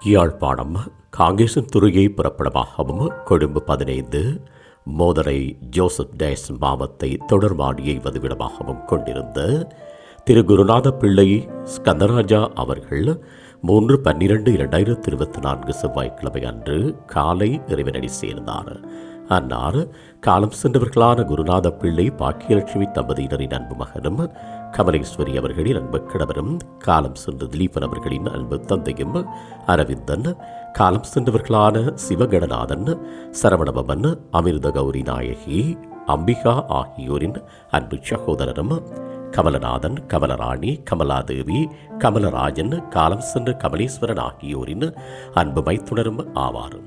யாழ்ப்பாணம் காங்கேசன் துறையை புறப்படமாகவும் கொழும்பு பதினைந்து மோதரை ஜோசப் டேஸ் மாவத்தை தொடர்மாடியை வதிவிடமாகவும் கொண்டிருந்த திரு குருநாத பிள்ளை ஸ்கந்தராஜா அவர்கள் மூன்று பன்னிரண்டு இரண்டாயிரத்தி இருபத்தி நான்கு செவ்வாய்க்கிழமை அன்று காலை இறைவனடி சேர்ந்தார். அன்னார் காலம் சென்றவர்களான குருநாத பிள்ளை பாக்கியலட்சுமி தம்பதியினரின் அன்பு மகனும் கமலேஸ்வரி அவர்களின் அன்பு கணவரும் காலம் சென்ற திலீபன் அவர்களின் அன்பு தந்தையும் அரவிந்தன் காலம் சென்றவர்களான சிவகணநாதன் சரவணபவன் அமிர்த கௌரி நாயகி அம்பிகா ஆகியோரின் அன்பு சகோதரரும் கமலநாதன் கமலராணி கமலாதேவி கமலராஜன் காலம் சென்ற கமலேஸ்வரன் ஆகியோரின் அன்பு மைத்துணரும் ஆவாரும்